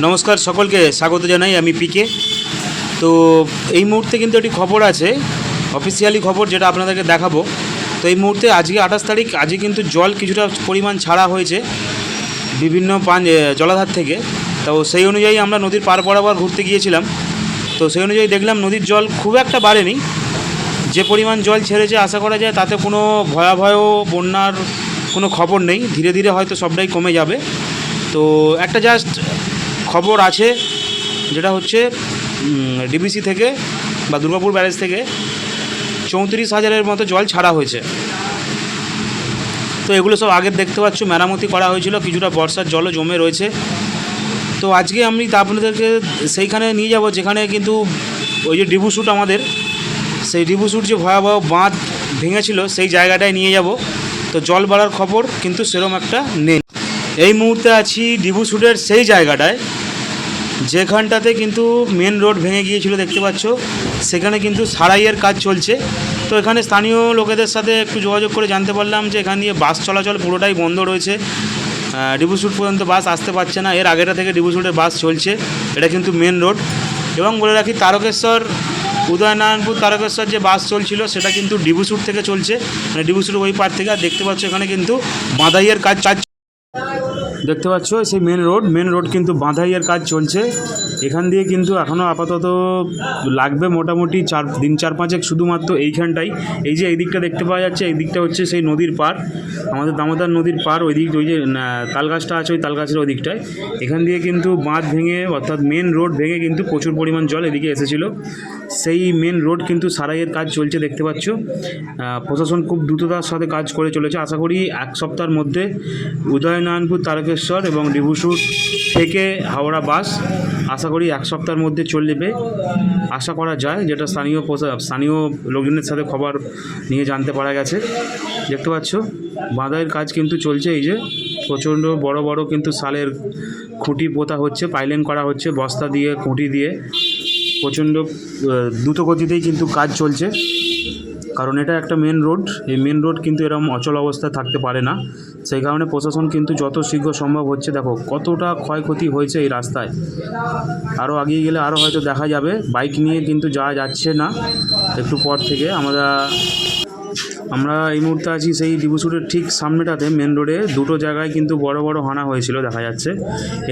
নমস্কার সকলকে, স্বাগত জানাই আমি পিকে তো এই মুহূর্তে কিন্তু একটি খবর আছে অফিসিয়ালি খবর যেটা আপনাদেরকে দেখাবো। তো এই মুহূর্তে আজকে আঠাশ তারিখ, আজকে কিন্তু জল কিছুটা পরিমাণ ছাড়া হয়েছে বিভিন্ন পান জলাধার থেকে। তো সেই অনুযায়ী আমরা নদীর পার বরাবর ঘুরতে গিয়েছিলাম। তো সেই অনুযায়ী দেখলাম নদীর জল খুব একটা বাড়েনি। যে পরিমাণ জল ছেড়েছে আশা করা যায় তাতে কোনো ভয়াবহ বন্যার কোনো খবর নেই। ধীরে ধীরে হয়তো সবটাই কমে যাবে। তো একটা জাস্ট খবর আছে, যেটা হচ্ছে ডিবিসি থেকে বা দুর্গাপুর ব্যারেজ থেকে চৌত্রিশ হাজারের মতো জল ছাড়া হয়েছে। তো এগুলো সব আগে দেখতে পাচ্ছ, মেরামতি করা হয়েছিল, কিছুটা বর্ষার জলও জমে রয়েছে। তো আজকে আমি তা আপনাদেরকে সেইখানে নিয়ে যাব, যেখানে কিন্তু ওই যে ডিবু শ্যুট আমাদের, সেই ডিবু শ্যুট যে ভয়াবহ বাঁধ ভেঙেছিল, সেই জায়গাটায় নিয়ে যাব। তো জল বাড়ার খবর কিন্তু সেরম একটা নেই। এই মুহূর্তে আছি ডিবু শ্যুটের সেই জায়গাটায়। যেখানটাতে কিন্তু মেন রোড ভেঙে গিয়েছিল দেখতে পাচ্ছ, সেখানে কিন্তু সারাইয়ের কাজ চলছে। তো এখানে স্থানীয় লোকেদের সাথে একটু যোগাযোগ করে জানতে পারলাম যে এখান দিয়ে বাস চলাচল পুরোটাই বন্ধ রয়েছে। ডিবুসুট পর্যন্ত বাস আসতে পারছে না, এর আগেটা থেকে ডিবুসুটের বাস চলছে, এটা কিন্তু মেন রোড এবং বলে রাখি, তারকেশ্বর, উদয়নারায়ণপুর তারকেশ্বর যে বাস চলছিল, সেটা কিন্তু ডিবুসুট থেকে চলছে মানে ডিবুসুট ওই পার থেকে, আর দেখতে পাচ্ছ এখানে কিন্তু বাঁধাইয়ের কাজ দেখতে পাচ্ছ সেই মেন রোড মেন রোড কিন্তু বাঁধাইয়ের কাজ চলছে। এখান দিয়ে কিন্তু এখনও আপাতত লাগবে মোটামুটি চার, দিন চার পাঁচেক শুধুমাত্র এইখানটাই। এই যে এই দিকটা দেখতে পাওয়া যাচ্ছে এই দিকটা হচ্ছে সেই নদীর পার আমাদের দামোদর নদীর পার ওই দিক ওই যে তালগাছটা আছে ওই তালগাছের ওই দিকটায় এখান দিয়ে কিন্তু বাঁধ ভেঙে, অর্থাৎ মেন রোড ভেঙে কিন্তু প্রচুর পরিমাণ জল এদিকে এসেছিল। সেই মেন রোড কিন্তু সারাইয়ের কাজ চলছে, দেখতে পাচ্ছ। প্রশাসন খুব দ্রুততার সাথে কাজ করে চলেছে। আশা করি এক সপ্তাহের মধ্যে উদয়নারায়ণপুর, তারকেশ্বর এবং ডিবুসুর থেকে হাওড়া বাস আশা করি এক সপ্তাহের মধ্যে চলে যাবে আশা করা যায় যেটা স্থানীয় স্থানীয় লোকজনের সাথে খবর নিয়ে জানতে পারা গেছে। দেখতে পাচ্ছ বাঁধাইয়ের কাজ কিন্তু চলছে এই যে প্রচণ্ড বড় বড় কিন্তু সালের খুঁটি পোতা হচ্ছে পাইলেন করা হচ্ছে বস্তা দিয়ে খুঁটি দিয়ে। প্রচণ্ড আহ, দ্রুত গতিতেই কিন্তু কাজ চলছে। কারণ এটা একটা মেন রোড এই মেন রোড কিন্তু এরকম অচল অবস্থায় থাকতে পারে না। সেই কারণে প্রশাসন কিন্তু যত শীঘ্র সম্ভব হচ্ছে, দেখো কতটা ক্ষয়ক্ষতি হয়েছে এই রাস্তায়। আরও আগিয়ে গেলে আরও হয়তো দেখা যাবে। বাইক নিয়ে কিন্তু যাওয়া যাচ্ছে না। একটু পর থেকে আমরা আমরা এই মুহূর্তে আছি সেই ডিবুসুটের ঠিক সামনেটাতে মেন রোডে দুটো জায়গায় কিন্তু বড় বড় হানা হয়েছিল, দেখা যাচ্ছে।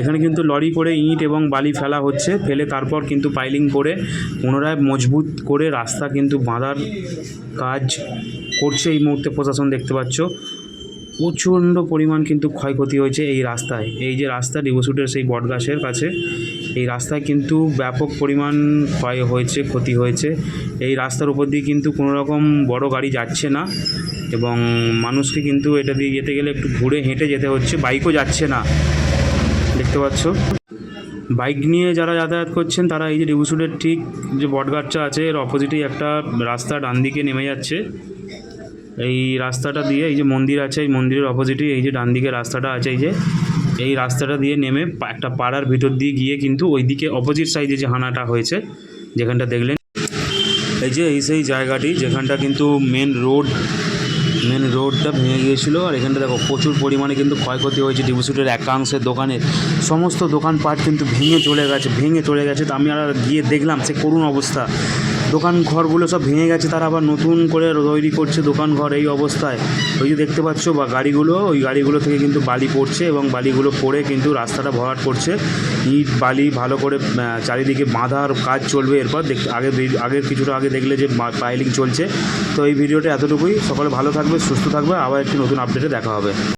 এখানে কিন্তু লরি করে ইট এবং বালি ফেলা হচ্ছে, ফেলে তারপর কিন্তু পাইলিং করে, পুনরায় মজবুত করে রাস্তা কিন্তু বাঁধার কাজ করছে এই মুহূর্তে প্রশাসন, দেখতে পাচ্ছ। প্রচণ্ড পরিমাণ কিন্তু ক্ষয়ক্ষতি হয়েছে এই রাস্তায়। এই যে রাস্তা ডিবুসুটের সেই বটগাছের কাছে, এই রাস্তায় কিন্তু ব্যাপক পরিমাণ ক্ষয় হয়েছে, ক্ষতি হয়েছে। এই রাস্তার উপর দিয়ে কিন্তু কোনো রকম বড় গাড়ি যাচ্ছে না এবং মানুষকে কিন্তু এটা দিয়ে যেতে গেলে একটু ঘুরে হেঁটে যেতে হচ্ছে, বাইকও যাচ্ছে না। দেখতে পাচ্ছ? বাইক নিয়ে যারা যাতায়াত করছেন, তারা এই যে ডিবুসুটের ঠিক যে বটগাছটা আছে, এর অপোজিটেই একটা রাস্তা ডান দিকে নেমে যাচ্ছে। এই রাস্তাটা দিয়ে এই যে মন্দির আছে, এই মন্দিরের অপোজিটে এই যে ডান দিকে রাস্তাটা আছে, এই যে, এই রাস্তাটা দিয়ে নেমে একটা পাড়ার ভিতর দিয়ে গিয়ে কিন্তু ওই দিকে অপোজিট সাইডে যে হানাটা হয়েছে, যেখানটা দেখলেন। এই যে এই সেই জায়গাটি, যেখানটা কিন্তু মেন রোড মেন রোডটা ভেঙে গিয়েছিল। আর এখানটা দেখো, প্রচুর পরিমাণে কিন্তু ক্ষয়ক্ষতি হয়েছে ডিবুসুটের একাংশের দোকানের সমস্ত দোকানপাট কিন্তু ভেঙে চলে গেছে, ভেঙে চলে গেছে। তো আমি আর গিয়ে দেখলাম, সে করুণ অবস্থা। দোকান ঘরগুলো সব ভেঙে গেছে, তারা আবার নতুন করে তৈরি করছে দোকান ঘর এই অবস্থায়। ওই যে দেখতে পাচ্ছ বা গাড়িগুলো, ওই গাড়িগুলো থেকে কিন্তু বালি পড়ছে এবং বালিগুলো পড়ে কিন্তু রাস্তাটা ভরাট করছে। ইট, বালি ভালো করে চারিদিকে বাঁধার কাজ চলবে এরপর দেখ, আগে আগের কিছুটা আগে দেখলে যে পাইলিং চলছে। তো এই ভিডিওটা এতটুকুই। সকলে ভালো থাকবে, সুস্থ থাকবে। আবার একটি নতুন আপডেটে দেখা হবে।